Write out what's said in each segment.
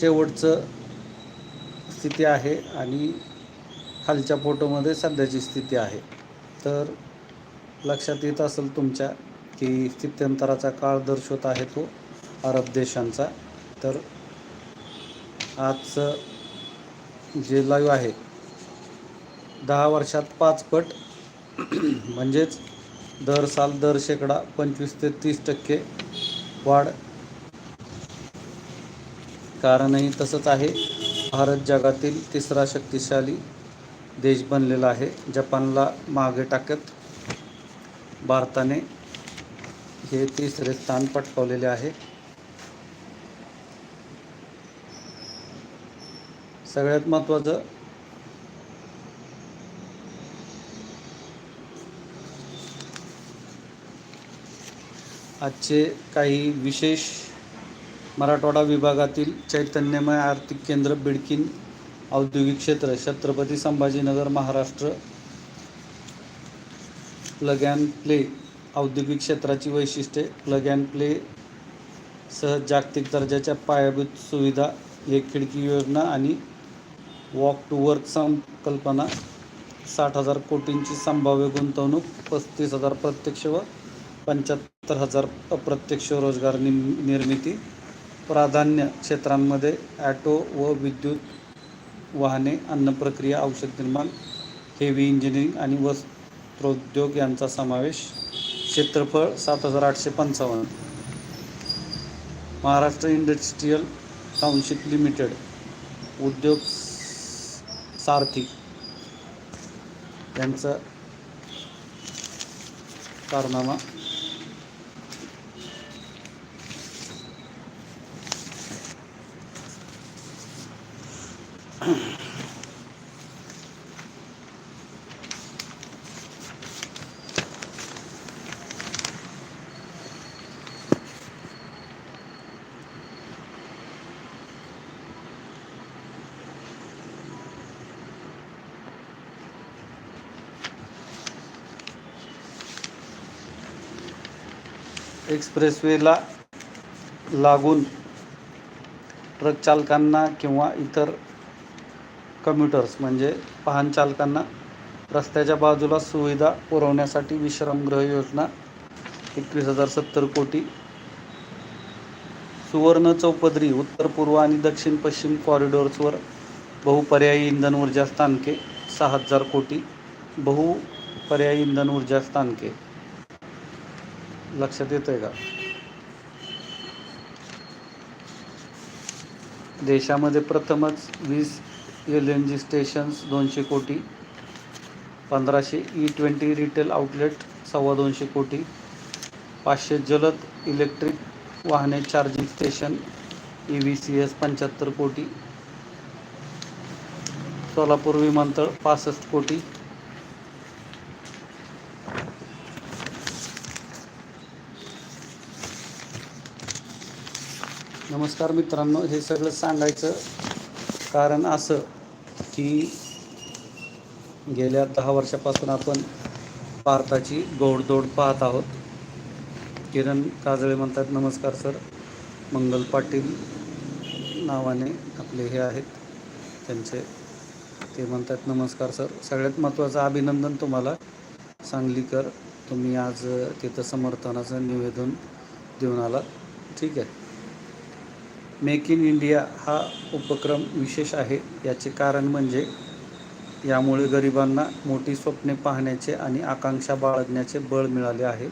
शेवटचं स्थिती आहे आणि खालच्या फोटोमध्ये सध्याची स्थिती आहे. तर लक्षात येत असेल तुमच्या की स्थित्यंतराचा काळ दर्शवत आहे तो अरब देशांचा. तर आजचं जे लाईव्ह आहे दहा वर्षात पाच पट म्हणजेच दर साल दर शेकडा पंचवीस ते तीस टक्के वाढ कारणही तसंच आहे. भारत जगातील तिसरा शक्तिशाली देश बनलेला आहे. जपानला मागे टाकत भारताने हे तिसरे स्थान पटकावलेले आहे. सगळ्यात महत्त्वाचं आजचे काही विशेष मराठवाडा विभागातील चैतन्यमय आर्थिक केंद्र बिडकीन औद्योगिक क्षेत्र Chhatrapati Sambhajinagar Maharashtra plug and play औद्योगिक क्षेत्राची वैशिष्ट्ये. प्लग अँड प्ले सह जागतिक दर्जाच्या पायाभूत सुविधा एक खिडकी योजना आणि वॉक टू वर्क संकल्पना. साठ हजार कोटींची संभाव्य गुंतवणूक पस्तीस हजार प्रत्यक्ष व पंच्याहत्तर हजार अप्रत्यक्ष रोजगार नि निर्मिती. प्राधान्य क्षेत्रांमध्ये ॲटो व विद्युत वाहने अन्न प्रक्रिया औषध निर्माण हेवी इंजिनिअरिंग आणि वस्त्रोद्योग यांचा समावेश. क्षेत्रफळ सात हजार आठशे पंचावन्न. Maharashtra industrial township limited. Udyog Saarthi. यांचा कारनामा एक्सप्रेसवेला लागून ट्रक चालकांना किंवा इतर कम्युटर्स म्हणजे वाहन चालकांना रस्त्याच्या बाजूला सुविधा पुरवण्यासाठी विश्रामगृह योजना एकवीस हजार सत्तर कोटी. सुवर्ण चौपदरी उत्तर पूर्व आणि दक्षिण पश्चिम कॉरिडॉर्सवर बहुपर्यायी इंधन ऊर्जा स्थानके सहा हजार कोटी. बहुपर्यायी इंधन ऊर्जा स्थानके. लक्षात येतंय का? देशामध्ये प्रथमच वीस एल एन जी स्टेशन्स दोनशे कोटी पंधराशे ई ट्वेंटी रिटेल आउटलेट सव्वा दोनशे कोटी पाचशे जलद इलेक्ट्रिक वाहने charging station E V C S पंच्याहत्तर कोटी सोलापूर विमानतळ पासष्ट कोटी नमस्कार मित्रांनो हे सगळं सांगायचं कारण असं की गेल्या दहा वर्षापासून आपण भारताची गोडदोड पाहत आहोत. किरण काजळे म्हणतात नमस्कार सर. मंगल पाटील नावाने आपले हे आहेत. त्यांचे ते म्हणतात नमस्कार सर. सगळ्यात महत्त्वाचं अभिनंदन तुम्हाला. सांगलीकर तुम्ही आज तिथं समर्थनाचं निवेदन देऊन आला ठीक आहे. मेक इन इंडिया हा उपक्रम विशेष आहे. याचे कारण म्हणजे यामुळे गरिबांना मोठी स्वप्ने पाहण्याचे आणि आकांक्षा बाळगण्याचे बळ मिळाले आहे.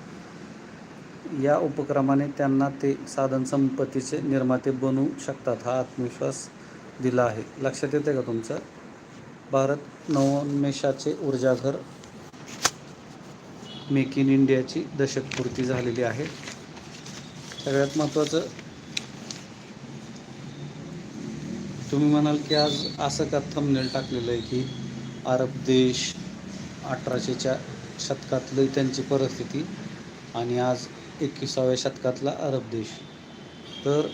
या उपक्रमाने त्यांना ते साधनसंपत्तीचे निर्माते बनवू शकतात हा आत्मविश्वास दिला आहे. लक्षात येते का तुमचं? भारत नवोन्मेषाचे ऊर्जाघर मेक इन इंडियाची दशकपूर्ती झालेली आहे. सगळ्यात महत्त्वाचं तुम्ही म्हणाल की आज असं का थंबनेल टाकलेलं आहे की अरब देश अठराशेच्या शतकातली त्यांची परिस्थिती आणि आज एकविसाव्या शतकातला अरब देश. तर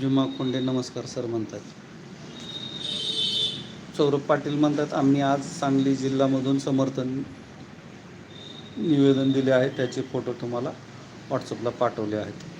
जुमा कोंडे नमस्कार सर म्हणतात. सौरभ पाटील म्हणतात आम्ही आज सांगली जिल्ह्यामधून समर्थन निवेदन दिले आहे त्याचे फोटो तुम्हाला व्हॉट्सअपला पाठवले आहेत.